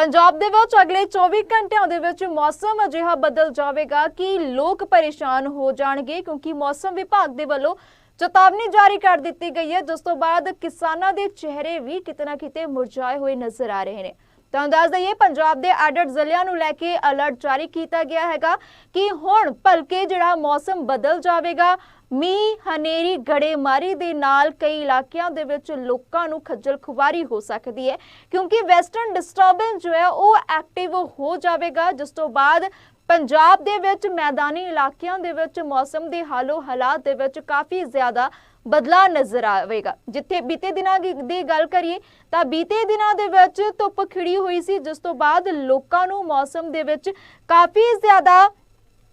ਪੰਜਾਬ ਦੇ ਵਿੱਚ ਅਗਲੇ 24 ਘੰਟਿਆਂ ਦੇ ਵਿੱਚ ਮੌਸਮ ਅਜਿਹਾ ਬਦਲ ਜਾਵੇਗਾ ਕਿ ਲੋਕ ਪਰੇਸ਼ਾਨ ਹੋ ਜਾਣਗੇ ਕਿਉਂਕਿ ਮੌਸਮ ਵਿਭਾਗ ਦੇ ਵੱਲੋਂ ਚੇਤਾਵਨੀ ਜਾਰੀ ਕਰ ਦਿੱਤੀ ਗਈ ਹੈ। ਜਿਸ ਤੋਂ ਬਾਅਦ ਕਿਸਾਨਾਂ ਦੇ ਚਿਹਰੇ ਵੀ ਕਿਤੇ ਨਾ ਕਿਤੇ ਮੁਰਝਾਏ ਹੋਏ ਨਜ਼ਰ ਆ ਰਹੇ ਨੇ। ਤਾਂ ਦੱਸ ਦਈਏ, ਪੰਜਾਬ ਦੇ ਆਡਟ ਜ਼ਿਲ੍ਹਿਆਂ ਨੂੰ ਲੈ ਕੇ ਅਲਰਟ ਜਾਰੀ ਕੀਤਾ ਗਿਆ ਹੈਗਾ ਕਿ ਹੁਣ ਭਲਕੇ ਜਿਹੜਾ ਮੌਸਮ ਬਦਲ ਜਾਵੇਗਾ। ਮੀਂਹ, ਹਨੇਰੀ, ਗੜੇਮਾਰੀ ਦੇ ਨਾਲ ਕਈ ਇਲਾਕਿਆਂ ਦੇ ਵਿੱਚ ਲੋਕਾਂ ਨੂੰ ਖੱਜਲ ਖੁਆਰੀ ਹੋ ਸਕਦੀ ਹੈ, ਕਿਉਂਕਿ ਵੈਸਟਰਨ ਡਿਸਟਰਬੈਂਸ ਜੋ ਹੈ ਉਹ ਐਕਟਿਵ ਹੋ ਜਾਵੇਗਾ। ਜਿਸ ਤੋਂ ਬਾਅਦ ਪੰਜਾਬ ਦੇ ਵਿੱਚ ਮੈਦਾਨੀ ਇਲਾਕਿਆਂ ਦੇ ਵਿੱਚ ਮੌਸਮ ਦੇ ਹਾਲੋ ਹਾਲਾਤ ਦੇ ਵਿੱਚ ਕਾਫੀ ਜ਼ਿਆਦਾ ਬਦਲਾਅ ਨਜ਼ਰ ਆਵੇਗਾ। ਜਿੱਥੇ ਬੀਤੇ ਦਿਨਾਂ ਦੀ ਗੱਲ ਕਰੀਏ ਤਾਂ ਬੀਤੇ ਦਿਨਾਂ ਦੇ ਵਿੱਚ ਧੁੱਪ ਖਿੜੀ ਹੋਈ ਸੀ, ਜਿਸ ਤੋਂ ਬਾਅਦ ਲੋਕਾਂ ਨੂੰ ਮੌਸਮ ਦੇ ਵਿੱਚ ਕਾਫੀ ਜ਼ਿਆਦਾ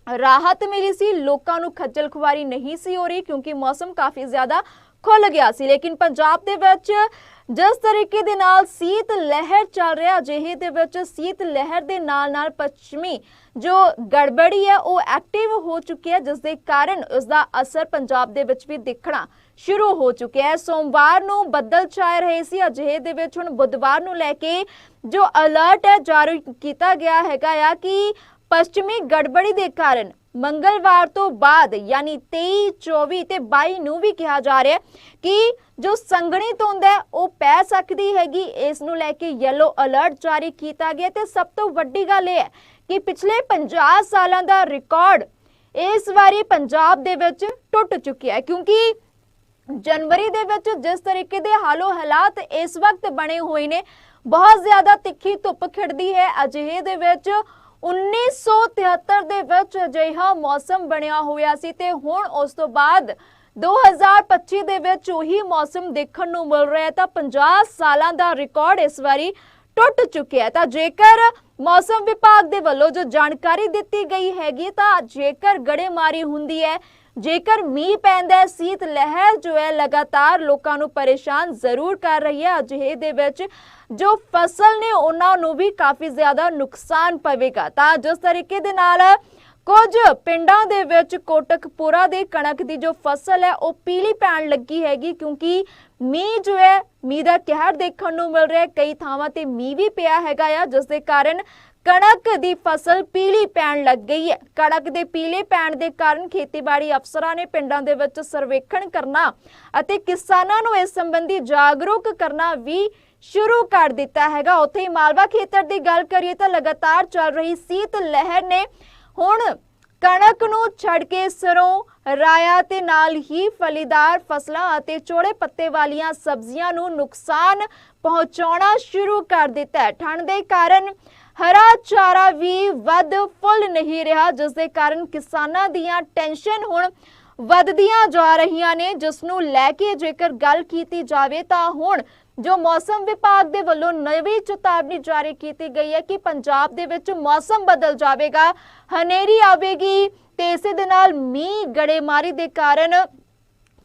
ਰਾਹਤ ਮਿਲੀ ਸੀ, ਲੋਕਾਂ ਨੂੰ ਖੱਜਲ ਖੁਆਰੀ ਨਹੀਂ ਸੀ ਹੋ ਰਹੀ ਕਿਉਂਕਿ ਮੌਸਮ ਕਾਫੀ ਜ਼ਿਆਦਾ ਖੁੱਲ ਗਿਆ ਸੀ। ਲੇਕਿਨ ਪੰਜਾਬ ਦੇ ਵਿੱਚ ਜਿਸ ਤਰੀਕੇ ਦੇ ਨਾਲ ਸੀਤ ਲਹਿਰ ਚੱਲ ਰਿਹਾ ਜਿਹੇ ਦੇ ਵਿੱਚ ਸੀਤ ਲਹਿਰ ਦੇ ਨਾਲ ਨਾਲ ਪੱਛਮੀ ਜੋ ਗੜਬੜੀ ਹੈ, ਉਹ ਐਕਟਿਵ ਹੋ ਚੁੱਕੀ ਹੈ ਜਿਸ ਦੇ ਕਾਰਨ ਉਸ ਦਾ ਅਸਰ ਪੰਜਾਬ ਦੇ ਵਿੱਚ ਵੀ ਦਿਖਣਾ ਸ਼ੁਰੂ ਹੋ ਚੁੱਕਿਆ ਹੈ। ਸੋਮਵਾਰ ਨੂੰ ਬੱਦਲ ਛਾਏ ਰਹੇ ਸੀ, ਅਜਿਹੇ ਦੇ ਵਿੱਚ ਹੁਣ ਬੁੱਧਵਾਰ ਨੂੰ ਲੈ ਕੇ ਜੋ ਅਲਰਟ ਹੈ, ਜਾਰੀ ਕੀਤਾ ਗਿਆ ਹੈਗਾ ਆ ਕਿ ਪੱਛਮੀ ਗੜਬੜੀ ਦੇ ਕਾਰਨ ਮੰਗਲਵਾਰ ਤੋਂ ਬਾਅਦ, ਯਾਨੀ 23 24 ਤੇ 22 ਨੂੰ ਵੀ ਕਿਹਾ ਜਾ ਰਿਹਾ ਕਿ ਜੋ ਸੰਗਣੀ ਧੁੰਦ ਹੈ, ਉਹ ਪੈ ਸਕਦੀ ਹੈਗੀ। ਇਸ ਨੂੰ ਲੈ ਕੇ ਯੈਲੋ ਅਲਰਟ ਜਾਰੀ ਕੀਤਾ ਗਿਆ ਤੇ ਸਭ ਤੋਂ ਵੱਡੀ ਗੱਲ ਇਹ ਹੈ ਕਿ ਪਿਛਲੇ 50 ਸਾਲਾਂ ਦਾ ਰਿਕਾਰਡ ਇਸ ਵਾਰੀ ਪੰਜਾਬ ਦੇ ਵਿੱਚ ਟੁੱਟ ਚੁੱਕਿਆ ਹੈ ਕਿਉਂਕਿ ਜਨਵਰੀ ਦੇ ਵਿੱਚ ਜਿਸ ਤਰੀਕੇ ਦੇ ਹਾਲੋ ਹਾਲਾਤ ਇਸ ਵਕਤ ਬਣੇ ਹੋਏ ਨੇ, ਬਹੁਤ ਜ਼ਿਆਦਾ ਤਿੱਖੀ ਧੁੱਪ ਖਿੜਦੀ ਹੈ। ਅਜਿਹੇ ਦੇ ਵਿੱਚ 1973 ਦੇ ਵਿੱਚ ਅਜਿਹਾ ਮੌਸਮ ਬਣਿਆ ਹੋਇਆ ਸੀ ਤੇ ਹੁਣ ਉਸ ਤੋਂ ਬਾਅਦ 2025 ਦੇ ਵਿੱਚ ਉਹੀ ਮੌਸਮ ਦੇਖਣ ਨੂੰ ਮਿਲ ਰਿਹਾ ਤਾਂ 50 ਸਾਲਾਂ ਦਾ ਰਿਕਾਰਡ ਇਸ ਵਾਰੀ ਟੁੱਟ ਚੁੱਕਿਆ ਤਾਂ ਜੇਕਰ ਮੌਸਮ ਵਿਭਾਗ ਦੇ ਵੱਲੋਂ ਜੋ ਜਾਣਕਾਰੀ ਦਿੱਤੀ ਗਈ ਹੈਗੀ ਤਾਂ ਜੇਕਰ ਗੜੇਮਾਰੀ ਹੁੰਦੀ ਹੈ ਜੇਕਰ ਮੀਂਹ ਪੈਂਦਾ ਸੀਤ ਲਹਿਰ ਜੋ ਹੈ, ਲਗਾਤਾਰ ਲੋਕਾਂ ਨੂੰ ਪਰੇਸ਼ਾਨ ਜ਼ਰੂਰ ਕਰ ਰਹੀ ਹੈ। ਅਜਿਹੇ ਦੇ ਵਿੱਚ ਜੋ ਫਸਲ ਨੇ, ਉਹਨਾਂ ਨੂੰ ਵੀ ਕਾਫੀ ਜ਼ਿਆਦਾ ਨੁਕਸਾਨ ਪਵੇਗਾ। ਤਾਂ ਜਿਸ ਤਰੀਕੇ ਦੇ ਨਾਲ ਕੁਝ ਪਿੰਡਾਂ ਦੇ ਵਿੱਚ ਕੋਟਕਪੁਰਾ ਦੇ ਕਣਕ ਦੀ ਜੋ ਫਸਲ ਹੈ, ਉਹ ਪੀਲੀ ਪੈਣ ਲੱਗੀ ਹੈਗੀ ਕਿਉਂਕਿ ਮੀਂਹ ਜੋ ਹੈ, ਮੀਂਹ ਦਾ ਕਹਿਰ ਦੇਖਣ ਨੂੰ ਮਿਲ ਰਿਹਾ ਹੈ। ਕਈ ਥਾਵਾਂ ਤੇ ਮੀਂਹ ਵੀ ਪਿਆ ਹੈਗਾ ਆ, ਜਿਸ ਦੇ ਕਾਰਨ ਕਣਕ ਦੀ ਫਸਲ ਪੀਲੀ ਪੈਣ ਲੱਗ ਗਈ ਹੈ। ਕਣਕ ਦੇ ਪੀਲੇ ਪੈਣ ਦੇ ਕਾਰਨ ਖੇਤੀਬਾੜੀ ਅਫਸਰਾਂ ਨੇ ਪਿੰਡਾਂ ਦੇ ਵਿੱਚ ਸਰਵੇਖਣ ਕਰਨਾ ਅਤੇ ਕਿਸਾਨਾਂ ਨੂੰ ਇਸ ਸੰਬੰਧੀ ਜਾਗਰੂਕ ਕਰਨਾ ਵੀ ਸ਼ੁਰੂ ਕਰ ਦਿੱਤਾ ਹੈਗਾ। ਉੱਥੇ ਹੀ ਮਾਲਵਾ ਖੇਤਰ ਦੀ ਗੱਲ ਕਰੀਏ ਤਾਂ ਲਗਾਤਾਰ ਚੱਲ ਰਹੀ ਸੀਤ ਲਹਿਰ ਨੇ ਹੁਣ ਕਣਕ ਨੂੰ ਛੱਡ ਕੇ ਸਰੋਂ, ਰਾਇਆ ਤੇ ਨਾਲ ਹੀ ਫਲੀਦਾਰ ਫਸਲਾਂ ਅਤੇ ਚੋੜੇ ਪੱਤੇ ਵਾਲੀਆਂ ਸਬਜ਼ੀਆਂ ਨੂੰ ਨੁਕਸਾਨ ਪਹੁੰਚਾਉਣਾ ਸ਼ੁਰੂ ਕਰ ਦਿੱਤਾ ਹੈ। ਠੰਡ ਦੇ ਕਾਰਨ ਹਰਾ ਚਾਰਾ ਵੀ ਵੱਧ ਫੁੱਲ ਨਹੀਂ ਰਿਹਾ, ਜਿਸ ਦੇ ਕਾਰਨ ਕਿਸਾਨਾਂ ਦੀਆਂ ਟੈਨਸ਼ਨ ਹੁਣ ਵੱਧਦੀਆਂ ਜਾ ਰਹੀਆਂ ਨੇ। ਜਿਸ ਨੂੰ ਲੈ ਕੇ ਜੇਕਰ ਗੱਲ ਕੀਤੀ ਜਾਵੇ ਤਾਂ ਹੁਣ ਜੋ ਮੌਸਮ ਵਿਭਾਗ ਦੇ ਵੱਲੋਂ ਨਵੀਂ ਚੇਤਾਵਨੀ ਜਾਰੀ ਕੀਤੀ ਗਈ ਹੈ ਕਿ ਪੰਜਾਬ ਦੇ ਵਿੱਚ ਮੌਸਮ ਬਦਲ ਜਾਵੇਗਾ, ਹਨੇਰੀ ਆਵੇਗੀ ਤੇ ਇਸੇ ਦੇ ਨਾਲ ਮੀਂਹ ਗੜੇਮਾਰੀ ਦੇ ਕਾਰਨ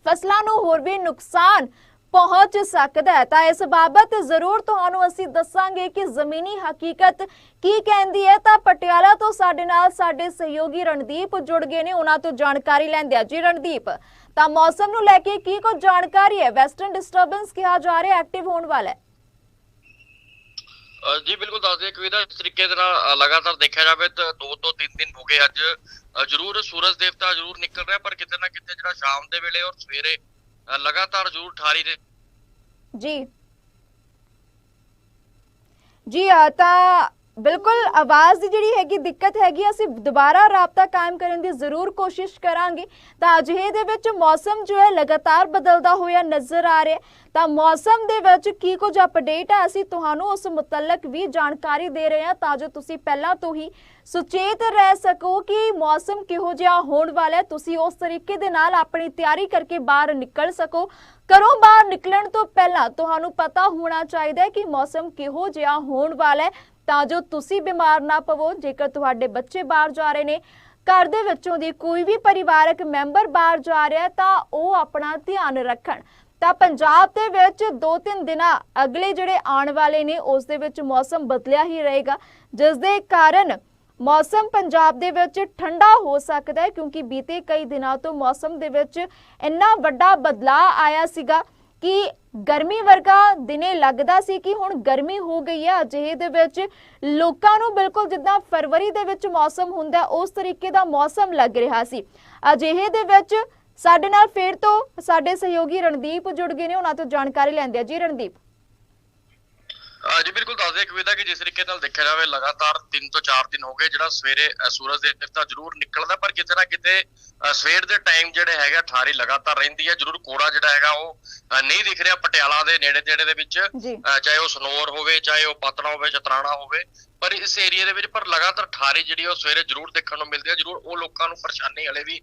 ਫਸਲਾਂ ਨੂੰ ਹੋਰ ਵੀ ਨੁਕਸਾਨ ਪਹੁੰਚ ਸਕਦਾ ਹੈ। ਤਾਂ ਇਸ ਬਾਬਤ ਜ਼ਰੂਰ ਤੁਹਾਨੂੰ ਅਸੀਂ ਦੱਸਾਂਗੇ ਕਿ ਜ਼ਮੀਨੀ ਹਕੀਕਤ ਕੀ ਕਹਿੰਦੀ ਹੈ। ਤਾਂ ਪਟਿਆਲਾ ਤੋਂ ਸਾਡੇ ਨਾਲ ਸਾਡੇ ਸਹਿਯੋਗੀ ਰਣਦੀਪ ਜੁੜ ਗਏ ਨੇ। ਉਹਨਾਂ ਤੋਂ ਜਾਣਕਾਰੀ ਲੈਂਦੇ ਆ ਜੀ ਰਣਦੀਪ, ਤਾਂ ਮੌਸਮ ਨੂੰ ਲੈ ਕੇ ਕੀ ਕੁਝ ਜਾਣਕਾਰੀ ਹੈ? ਵੈਸਟਰਨ ਡਿਸਟਰਬੈਂਸ ਕਿਹਾ ਜਾ ਰਿਹਾ ਐਕਟਿਵ ਹੋਣ ਵਾਲਾ ਹੈ। ਜੀ, ਬਿਲਕੁਲ ਦੱਸ ਦਿਓ ਕਿ ਇਹਦਾ ਤਰੀਕੇ ਦੇ ਨਾਲ ਲਗਾਤਾਰ ਦੇਖਿਆ ਜਾਵੇ ਤਾਂ ਦੋ ਤੋਂ ਤਿੰਨ ਦਿਨ ਹੋ ਗਏ ਅੱਜ। ਜ਼ਰੂਰ ਸੂਰਜ ਦੇਵਤਾ ਜ਼ਰੂਰ ਨਿਕਲ ਰਿਹਾ, ਪਰ ਕਿਤੇ ਨਾ ਕਿਤੇ ਜਿਹੜਾ ਸ਼ਾਮ ਦੇ ਵੇਲੇ ਔਰ ਸਵੇਰੇ ਲਗਾਤਾਰ ਜ਼ਰੂਰ ਠਾਰੀ ਦੇ। ਜੀ। ਜੀ ਤਾਂ ਬਿਲਕੁਲ, ਆਵਾਜ਼ ਦੀ ਜਿਹੜੀ ਹੈਗੀ ਦਿੱਕਤ ਹੈਗੀ ਅਸੀਂ ਦੁਬਾਰਾ ਰਾਬਤਾ ਕਾਇਮ ਕਰਨ ਦੀ ਜ਼ਰੂਰ ਕੋਸ਼ਿਸ਼ ਕਰਾਂਗੇ। ਤਾਂ ਅਜਿਹੇ ਦੇ ਵਿੱਚ ਮੌਸਮ ਜੋ ਹੈ, ਲਗਾਤਾਰ ਬਦਲਦਾ ਹੋਇਆ ਨਜ਼ਰ ਆ ਰਿਹਾ ਤਾਂ ਮੌਸਮ ਦੇ ਵਿੱਚ ਕੀ ਕੁਝ ਅਪਡੇਟ ਹੈ ਅਸੀਂ ਤੁਹਾਨੂੰ ਉਸ ਮੁਤਲਕ ਵੀ ਜਾਣਕਾਰੀ ਦੇ ਰਹੇ ਹਾਂ। ਤਾਂ ਜੋ ਤੁਸੀਂ ਪਹਿਲਾਂ ਤੋਂ ਹੀ ਸੁਚੇਤ ਰਹਿ ਸਕੋ ਕਿ ਮੌਸਮ ਕਿਹੋ ਜਿਹਾ ਹੋਣ ਵਾਲਾ ਹੈ। ਤੁਸੀਂ ਉਸ ਤਰੀਕੇ ਦੇ ਨਾਲ ਆਪਣੀ ਤਿਆਰੀ ਕਰਕੇ ਬਾਹਰ ਨਿਕਲ ਸਕੋ। ਘਰੋਂ ਬਾਹਰ ਨਿਕਲਣ ਤੋਂ ਪਹਿਲਾਂ ਤੁਹਾਨੂੰ ਪਤਾ ਹੋਣਾ ਚਾਹੀਦਾ ਹੈ ਕਿ ਮੌਸਮ ਕਿਹੋ ਜਿਹਾ ਹੋਣ ਵਾਲਾ ਹੈ। ਤਾਂ ਜੋ ਤੁਸੀਂ ਬਿਮਾਰ ਨਾ ਪਵੋ, ਜੇਕਰ ਤੁਹਾਡੇ ਬੱਚੇ ਬਾਹਰ ਜਾ ਰਹੇ ਨੇ, ਘਰ ਦੇ ਵਿੱਚੋਂ ਦੀ ਕੋਈ ਵੀ ਪਰਿਵਾਰਕ ਮੈਂਬਰ ਬਾਹਰ ਜਾ ਰਿਹਾ, ਤਾਂ ਉਹ ਆਪਣਾ ਧਿਆਨ ਰੱਖਣ। ਤਾਂ ਪੰਜਾਬ ਦੇ ਵਿੱਚ 2-3 ਦਿਨਾਂ ਅਗਲੇ ਜਿਹੜੇ ਆਉਣ ਵਾਲੇ ਨੇ, ਉਸ ਦੇ ਵਿੱਚ ਮੌਸਮ ਬਦਲਿਆ ਹੀ ਰਹੇਗਾ, ਜਿਸ ਦੇ ਕਾਰਨ ਮੌਸਮ ਪੰਜਾਬ ਦੇ ਵਿੱਚ ਠੰਡਾ ਹੋ ਸਕਦਾ ਹੈ, ਕਿਉਂਕਿ ਬੀਤੇ ਕਈ ਦਿਨਾਂ ਤੋਂ ਮੌਸਮ ਦੇ ਵਿੱਚ ਇੰਨਾ ਵੱਡਾ ਬਦਲਾਅ ਆਇਆ ਸੀਗਾ। ਕਿ ਗਰਮੀ ਵਰਗਾ ਦਿਨੇ ਲੱਗਦਾ ਸੀ ਕਿ ਹੁਣ ਗਰਮੀ ਹੋ ਗਈ ਹੈ ਅਜਿਹੇ ਦੇ ਵਿੱਚ। ਲੋਕਾਂ ਨੂੰ ਬਿਲਕੁਲ ਜਿੱਦਾਂ ਫਰਵਰੀ ਦੇ ਵਿੱਚ ਮੌਸਮ ਹੁੰਦਾ, ਉਸ ਤਰੀਕੇ ਦਾ ਮੌਸਮ ਲੱਗ ਰਿਹਾ ਸੀ। ਅਜਿਹੇ ਦੇ ਵਿੱਚ ਸਾਡੇ ਨਾਲ ਫੇਰ ਤੋਂ ਸਾਡੇ ਸਹਿਯੋਗੀ ਰਣਦੀਪ ਜੁੜ ਗਏ ਨੇ, ਉਹਨਾਂ ਤੋਂ ਜਾਣਕਾਰੀ ਲੈਂਦੇ ਆ ਜੀ ਰਣਦੀਪ। ਜੀ ਬਿਲਕੁਲ ਦੱਸ ਦੇ ਕਵਿਤਾ ਕਿ ਜਿਸ ਤਰੀਕੇ ਨਾਲ ਦੇਖਿਆ ਜਾਵੇ ਲਗਾਤਾਰ 3 ਤੋਂ 4 ਦਿਨ ਹੋ ਗਏ ਜਿਹੜਾ ਸਵੇਰੇ ਸੂਰਜ ਦੇ ਦੇਵਤਾ ਜ਼ਰੂਰ ਨਿਕਲਦਾ ਪਰ ਕਿਤੇ ਨਾ ਕਿਤੇ ਸਵੇਰ ਦੇ ਟਾਈਮ ਜਿਹੜੇ ਹੈਗਾ ਠਾਰੀ ਲਗਾਤਾਰ ਰਹਿੰਦੀ ਹੈ ਜ਼ਰੂਰ ਕੋੜਾ ਜਿਹੜਾ ਹੈਗਾ ਉਹ ਨਹੀਂ ਦਿਖ ਰਿਹਾ ਪਟਿਆਲਾ ਦੇ ਨੇੜੇ ਤੇੜੇ ਦੇ ਵਿੱਚ। ਚਾਹੇ ਉਹ ਸਨੋਰ ਹੋਵੇ ਚਾਹੇ ਉਹ ਪਤਨਾ ਹੋਵੇ ਚਤਰਾਣਾ ਹੋਵੇ। ਪਰ ਇਸ ਏਰੀਆ ਦੇ ਵਿੱਚ ਪਰ ਲਗਾਤਾਰ ਠਾਰੀ ਜਿਹੜੀ ਉਹ ਸਵੇਰੇ ਜ਼ਰੂਰ ਦੇਖਣ ਨੂੰ ਮਿਲਦੀ ਹੈ ਜ਼ਰੂਰ ਉਹ ਲੋਕਾਂ ਨੂੰ ਪਰੇਸ਼ਾਨੀ ਹਲੇ ਵੀ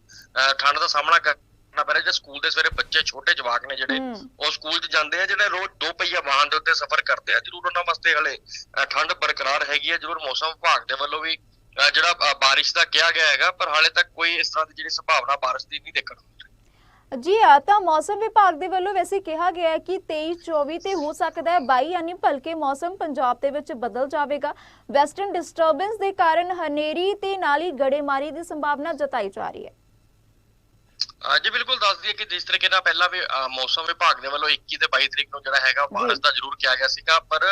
ਠੰਡ ਦਾ ਸਾਹਮਣਾ ਕਰਨਾ ਪੈ ਰਿਹਾ ਜੇ ਸਕੂਲ ਦੇ ਸਵੇਰੇ ਬੱਚੇ ਛੋਟੇ ਜਵਾਕ ਨੇ ਜਿਹੜੇ। ਉਹ ਸਕੂਲ 'ਚ ਜਾਂਦੇ ਆ ਜਿਹੜੇ ਰੋਜ਼ ਦੋ ਪਹੀਆ ਵਾਹਨ ਦੇ ਉੱਤੇ ਸਫ਼ਰ ਕਰਦੇ ਆ। ਜ਼ਰੂਰ ਉਹਨਾਂ ਵਾਸਤੇ ਹਲੇ ਠੰਡ ਬਰਕਰਾਰ ਹੈਗੀ ਹੈ ਜ਼ਰੂਰ ਮੌਸਮ ਵਿਭਾਗ ਦੇ ਵੱਲੋਂ ਵੀ ਜਿਹੜਾ ਬਾਰਿਸ਼ ਦਾ ਕਿਹਾ ਗਿਆ ਹੈਗਾ ਪਰ ਹਾਲੇ ਤੱਕ ਕੋਈ ਇਸ ਤਰ੍ਹਾਂ ਦੀ ਜਿਹੜੀ ਸੰਭਾਵਨਾ ਬਾਰਿਸ਼ ਦੀ ਨਹੀਂ ਦੇਖਣ ਨੂੰ ਜੀ ਆ ਤਾਂ ਮੌਸਮ ਵਿਭਾਗ ਦੇ ਵੱਲੋਂ ਵੈਸੇ ਕਿਹਾ ਗਿਆ ਹੈ ਕਿ 23 24 ਤੇ ਹੋ ਸਕਦਾ ਹੈ 22 ਯਾਨੀ ਭਲਕੇ ਮੌਸਮ ਪੰਜਾਬ ਦੇ ਵਿੱਚ ਬਦਲ ਜਾਵੇਗਾ। ਵੈਸਟਰਨ ਡਿਸਟਰਬੈਂਸ ਦੇ ਕਾਰਨ ਹਨੇਰੀ ਤੇ ਨਾਲ ਹੀ ਗੜੇਮਾਰੀ ਦੀ ਸੰਭਾਵਨਾ ਜਤਾਈ ਜਾ ਰਹੀ ਹੈ। ਜੀ ਬਿਲਕੁਲ ਦੱਸ ਦਈਏ ਕਿ ਜਿਸ ਤਰੀਕੇ ਨਾਲ ਪਹਿਲਾਂ ਵੀ ਮੌਸਮ ਵਿਭਾਗ ਦੇ ਵੱਲੋਂ 21 ਤੇ 22 ਤਰੀਕ ਨੂੰ ਜਿਹੜਾ ਹੈਗਾ ਬਾਰਿਸ਼ ਦਾ ਜ਼ਰੂਰ ਕਿਹਾ ਗਿਆ ਸੀਗਾ ਪਰ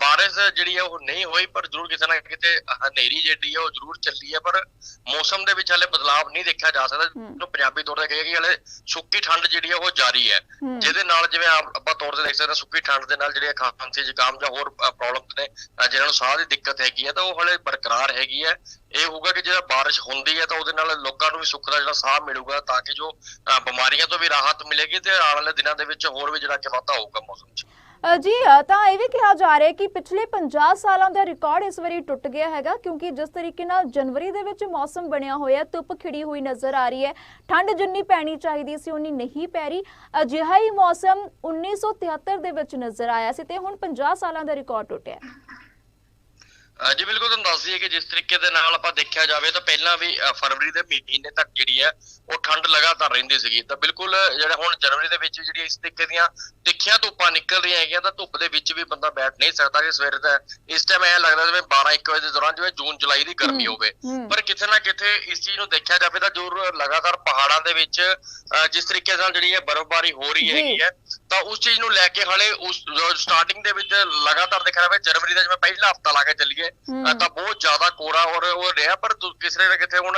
ਬਾਰਿਸ਼ ਜਿਹੜੀ ਹੈ ਉਹ ਨਹੀਂ ਹੋਈ ਪਰ ਜ਼ਰੂਰ ਕਿਤੇ ਨਾ ਕਿਤੇ ਹਨੇਰੀ ਜਿਹੜੀ ਹੈ ਉਹ ਜ਼ਰੂਰ ਚੱਲੀ ਹੈ ਪਰ ਮੌਸਮ ਦੇ ਵਿੱਚ ਹਲੇ ਬਦਲਾਵ ਨਹੀਂ ਦੇਖਿਆ ਜਾ ਸਕਦਾ। ਜੋ ਪੰਜਾਬੀ ਤੌਰ ਤੇ ਕਹੇ ਕਿ ਹਲੇ ਸੁੱਕੀ ਠੰਡ ਜਿਹੜੀ ਹੈ ਉਹ ਜਾਰੀ ਹੈ। ਜਿਹਦੇ ਨਾਲ ਜਿਵੇਂ ਆਪ- ਤੌਰ ਤੇ ਦੇਖ ਸਕਦੇ ਹਾਂ ਸੁੱਕੀ ਠੰਡ ਦੇ ਨਾਲ ਜਿਹੜੇ ਖਾਂਸੀ ਜ਼ੁਕਾਮ ਜਾਂ ਹੋਰ ਪ੍ਰੋਬਲਮਸ ਨੇ ਜਿਹਨਾਂ ਨੂੰ ਸਾਹ ਦੀ ਦਿੱਕਤ ਹੈਗੀ ਹੈ ਤਾਂ ਉਹ ਹਲੇ ਬਰਕਰਾਰ ਹੈਗੀ ਹੈ ਇਹ ਹੋਊਗਾ ਕਿ ਜਿਹੜਾ ਬਾਰਿਸ਼ ਹੁੰਦੀ ਹੈ ਤਾਂ ਉਹਦੇ ਨਾਲ ਲੋਕਾਂ ਨੂੰ ਵੀ ਸੁੱਖ ਦਾ ਜਿਹੜਾ ਸਾਹ ਮਿਲੂਗਾ ਤਾਂ ਕਿ ਜੋ ਅਹ ਬਿਮਾਰੀਆਂ ਤੋਂ ਵੀ ਰਾਹਤ ਮਿਲੇਗੀ ਤੇ ਆਉਣ ਵਾਲੇ ਦਿਨਾਂ ਦੇ ਵਿੱਚ ਹੋਰ ਵੀ ਜਿਹੜਾ ਕਿ ਵਾਧਾ ਹੋਊਗਾ ਮੌਸਮ 'ਚ ਅ, ਜੀ ਅ, ਤਾਂ ਇਹ ਵੀ ਕਿਹਾ ਜਾ ਰਿਹਾ ਹੈ ਕਿ ਪਿਛਲੇ 50 ਸਾਲਾਂ ਦਾ ਰਿਕਾਰਡ ਇਸ ਵਾਰੀ ਟੁੱਟ ਗਿਆ ਹੈਗਾ ਕਿਉਂਕਿ ਜਿਸ ਤਰੀਕੇ ਨਾਲ ਜਨਵਰੀ ਦੇ ਵਿੱਚ ਮੌਸਮ ਬਣਿਆ ਹੋਇਆ ਧੁੱਪ ਖਿੜੀ ਹੋਈ ਨਜ਼ਰ ਆ ਰਹੀ ਹੈ ਠੰਡ ਜਿੰਨੀ ਪੈਣੀ ਚਾਹੀਦੀ ਸੀ ਉਨੀ ਨਹੀਂ ਪੈ ਰਹੀ ਅਜਿਹਾ ਹੀ ਮੌਸਮ 1973 ਦੇ ਵਿੱਚ ਨਜ਼ਰ ਆਇਆ ਸੀ ਤੇ ਹੁਣ 50 ਸਾਲਾਂ ਦਾ ਰਿਕਾਰਡ ਟੁੱਟਿਆ ਹੈ। ਜੀ ਬਿਲਕੁਲ ਤੁਹਾਨੂੰ ਦੱਸ ਦਈਏ ਕਿ ਜਿਸ ਤਰੀਕੇ ਦੇ ਨਾਲ ਆਪਾਂ ਦੇਖਿਆ ਜਾਵੇ ਤਾਂ ਪਹਿਲਾਂ ਵੀ ਫਰਵਰੀ ਦੇ ਮਹੀਨੇ ਤੱਕ ਜਿਹੜੀ ਹੈ ਉਹ ਠੰਡ ਲਗਾਤਾਰ ਰਹਿੰਦੀ ਸੀਗੀ ਤਾਂ ਬਿਲਕੁਲ ਜਿਹੜਾ ਹੁਣ ਜਨਵਰੀ ਦੇ ਵਿੱਚ ਜਿਹੜੀ ਇਸ ਤਰੀਕੇ ਦੀਆਂ ਤਿੱਖੀਆਂ ਧੁੱਪਾਂ ਨਿਕਲ ਰਹੀਆਂ ਹੈਗੀਆਂ ਤਾਂ ਧੁੱਪ ਦੇ ਵਿੱਚ ਵੀ ਬੰਦਾ ਬੈਠ ਨਹੀਂ ਸਕਦਾ ਕਿ ਸਵੇਰੇ ਦਾ ਇਸ ਟਾਈਮ ਐ ਲੱਗਦਾ ਜਿਵੇਂ 12 1 ਵਜੇ ਦੇ ਦੌਰਾਨ ਜਿਵੇਂ ਜੂਨ ਜੁਲਾਈ ਦੀ ਗਰਮੀ ਹੋਵੇ। ਪਰ ਕਿਤੇ ਨਾ ਕਿਤੇ ਇਸ ਚੀਜ਼ ਨੂੰ ਦੇਖਿਆ ਜਾਵੇ ਤਾਂ ਜ਼ਰੂਰ ਲਗਾਤਾਰ ਪਹਾੜਾਂ ਦੇ ਵਿੱਚ ਜਿਸ ਤਰੀਕੇ ਨਾਲ ਜਿਹੜੀ ਹੈ ਬਰਫ਼ਬਾਰੀ ਹੋ ਰਹੀ ਜੀ। ਹੈਗੀ ਹੈ ਤਾਂ ਉਸ ਚੀਜ਼ ਨੂੰ ਲੈ ਕੇ ਹਲੇ ਉਸ ਸਟਾਰਟਿੰਗ ਦੇ ਵਿੱਚ ਲਗਾਤਾਰ ਦੇਖਿਆ ਜਾਵੇ ਜਨਵਰੀ ਦਾ ਜਿਵੇਂ ਪਹਿਲਾ ਹਫਤਾ ਲਾ ਕੇ ਚੱਲੀਏ ਤਾਂ ਬਹੁਤ ਜ਼ਿਆਦਾ ਕੋਰਾ ਔਰ ਉਹ ਰਿਹਾ ਪਰ ਦੂ- ਕਿਸੇ ਨਾ ਕਿਤੇ ਹੁਣ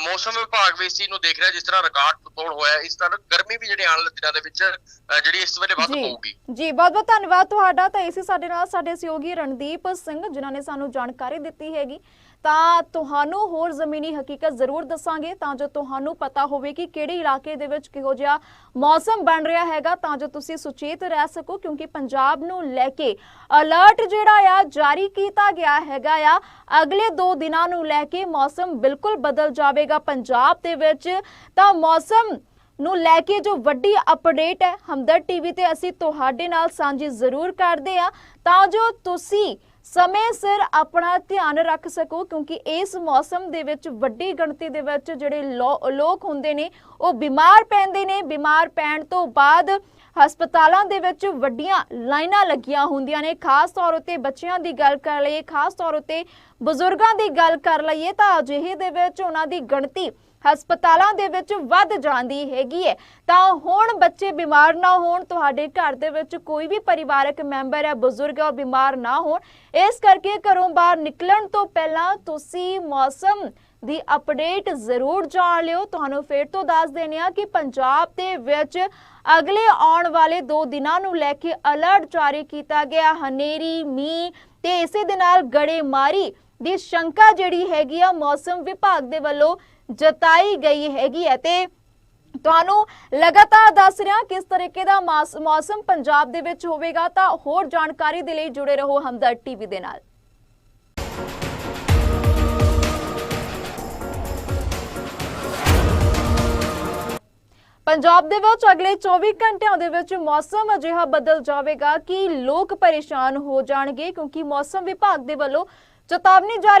ਮੌਸਮ ਵਿਭਾਗ ਵੀ ਇਸ ਚੀਜ਼ ਨੂੰ ਦੇਖ ਰਿਹਾ ਜਿਸ ਤਰ੍ਹਾਂ ਰਿਕਾਰਡ ਤੋੜ ਹੋਇਆ ਇਸ ਤਰ੍ਹਾਂ ਗਰਮੀ ਵੀ ਜਿਹੜੀ ਆਉਣ ਵਾਲੇ ਦਿਨਾਂ ਦੇ ਵਿੱਚ ਜਿਹੜੀ ਇਸ ਵੇਲੇ ਵੱਧ ਜੀ। ਪਊਗੀ ਜੀ ਬਹੁਤ ਬਹੁਤ ਧੰਨਵਾਦ ਤੁਹਾਡਾ ਤਾਂ ਇਸੇ ਸਾਡੇ ਨਾਲ ਸਾਡੇ ਸਹਿਯੋਗੀ ਰਣਦੀਪ ਸਿੰਘ ਜਿਨ੍ਹਾਂ ਨੇ ਸਾਨੂੰ ਜਾਣਕਾਰੀ ਦਿੱਤੀ ਹੈਗੀ। ਤਾਂ ਤੁਹਾਨੂੰ ਹੋਰ ਜ਼ਮੀਨੀ ਹਕੀਕਤ ਜ਼ਰੂਰ ਦੱਸਾਂਗੇ ਤਾਂ ਜੋ ਤੁਹਾਨੂੰ ਪਤਾ ਹੋਵੇ ਕਿ ਕਿਹੜੇ ਇਲਾਕੇ ਦੇ ਵਿੱਚ ਕਿਹੋ ਜਿਹਾ ਮੌਸਮ ਬਣ ਰਿਹਾ ਹੈਗਾ ਤਾਂ ਜੋ ਤੁਸੀਂ ਸੁਚੇਤ ਰਹਿ ਸਕੋ ਕਿਉਂਕਿ ਪੰਜਾਬ ਨੂੰ ਲੈ ਕੇ ਅਲਰਟ ਜਿਹੜਾ ਆ ਜਾਰੀ ਕੀਤਾ ਗਿਆ ਹੈਗਾ ਆ। ਅਗਲੇ 2 ਦਿਨਾਂ ਨੂੰ ਲੈ ਕੇ ਮੌਸਮ ਬਿਲਕੁਲ ਬਦਲ ਜਾਵੇਗਾ ਪੰਜਾਬ ਦੇ ਵਿੱਚ। ਤਾਂ ਮੌਸਮ ਨੂੰ ਲੈ ਕੇ ਜੋ ਵੱਡੀ ਅਪਡੇਟ ਹੈ, ਹਮਦਰ ਟੀਵੀ ਤੇ ਅਸੀਂ ਤੁਹਾਡੇ ਨਾਲ ਸਾਂਝੀ ਜ਼ਰੂਰ ਕਰਦੇ ਆ ਤਾਂ ਜੋ ਤੁਸੀਂ ਸਮੇਂ ਸਿਰ ਆਪਣਾ ਧਿਆਨ ਰੱਖ ਸਕੋ, ਕਿਉਂਕਿ ਇਸ ਮੌਸਮ ਦੇ ਵਿੱਚ ਵੱਡੀ ਗਿਣਤੀ ਦੇ ਵਿੱਚ ਜਿਹੜੇ ਲੋ- ਲੋਕ ਹੁੰਦੇ ਨੇ, ਉਹ ਬਿਮਾਰ ਪੈਂਦੇ ਨੇ। ਬਿਮਾਰ ਪੈਣ ਤੋਂ ਬਾਅਦ ਹਸਪਤਾਲਾਂ ਦੇ ਵਿੱਚ ਵੱਡੀਆਂ ਲਾਈਨਾਂ ਲੱਗੀਆਂ ਹੁੰਦੀਆਂ ਨੇ। ਖਾਸ ਤੌਰ ਉਤੇ ਬੱਚਿਆਂ ਦੀ ਗੱਲ ਕਰ ਲਈਏ, ਖਾਸ ਤੌਰ ਉਤੇ ਬਜ਼ੁਰਗਾਂ ਦੀ ਗੱਲ ਕਰ ਲਈਏ, ਤਾਂ ਅਜਿਹੇ ਦੇ ਵਿੱਚ ਉਹਨਾਂ ਦੀ ਗਿਣਤੀ ਹਸਪਤਾਲਾਂ ਦੇ ਵਿੱਚ ਵੱਧ ਜਾਂਦੀ ਹੈਗੀ ਹੈ। ਤਾਂ ਹੁਣ ਬੱਚੇ ਬਿਮਾਰ ਨਾ ਹੋਣ, ਤੁਹਾਡੇ ਘਰ ਦੇ ਵਿੱਚ ਕੋਈ ਵੀ ਪਰਿਵਾਰਕ ਮੈਂਬਰ ਹੈ, ਬਜ਼ੁਰਗ ਹੈ ਬਿਮਾਰ ਨਾ ਹੋਣ, ਇਸ ਕਰਕੇ ਘਰੋਂ ਬਾਹਰ ਨਿਕਲਣ ਤੋਂ ਪਹਿਲਾਂ ਤੁਸੀਂ ਮੌਸਮ ਦੀ ਅਪਡੇਟ ਜ਼ਰੂਰ ਜਾਣ ਲਿਓ। ਤੁਹਾਨੂੰ ਫਿਰ ਤੋਂ ਦੱਸ ਦੇਣੇ ਆ ਕਿ ਪੰਜਾਬ ਦੇ ਵਿੱਚ ਅਗਲੇ ਆਉਣ ਵਾਲੇ 2 ਦਿਨਾਂ ਨੂੰ ਲੈ ਕੇ ਅਲਰਟ ਜਾਰੀ ਕੀਤਾ ਗਿਆ। ਹਨੇਰੀ, ਮੀਂਹ ਤੇ ਇਸੇ ਦੇ ਨਾਲ ਗੜੇਮਾਰੀ ਦੀ ਸ਼ੰਕਾ ਜਿਹੜੀ ਹੈਗੀ ਆ, ਮੌਸਮ ਵਿਭਾਗ ਦੇ ਵੱਲੋਂ ਜਤਾਈ ਗਈ ਹੈਗੀ ਹੈ ਤੇ ਤੁਹਾਨੂੰ ਲਗਾਤਾਰ ਦੱਸ ਰਿਹਾ ਕਿਸ ਤਰੀਕੇ ਦਾ ਮੌਸਮ ਪੰਜਾਬ ਦੇ ਵਿੱਚ ਹੋਵੇਗਾ ਤਾਂ ਹੋਰ ਜਾਣਕਾਰੀ ਦੇ ਲਈ ਜੁੜੇ ਰਹੋ ਹਮਦਰਦ ਟੀਵੀ ਦੇ ਨਾਲ। ਪੰਜਾਬ ਦੇ ਵਿੱਚ ਅਗਲੇ 24 ਘੰਟਿਆਂ ਦੇ ਵਿੱਚ ਮੌਸਮ ਅਜਿਹਾ ਬਦਲ ਜਾਵੇਗਾ ਕਿ ਲੋਕ ਪਰੇਸ਼ਾਨ ਹੋ ਜਾਣਗੇ ਕਿਉਂਕਿ ਮੌਸਮ ਵਿਭਾਗ ਦੇ ਵੱਲੋਂ ਚੇਤਾਵਨੀ ਜਾਰੀ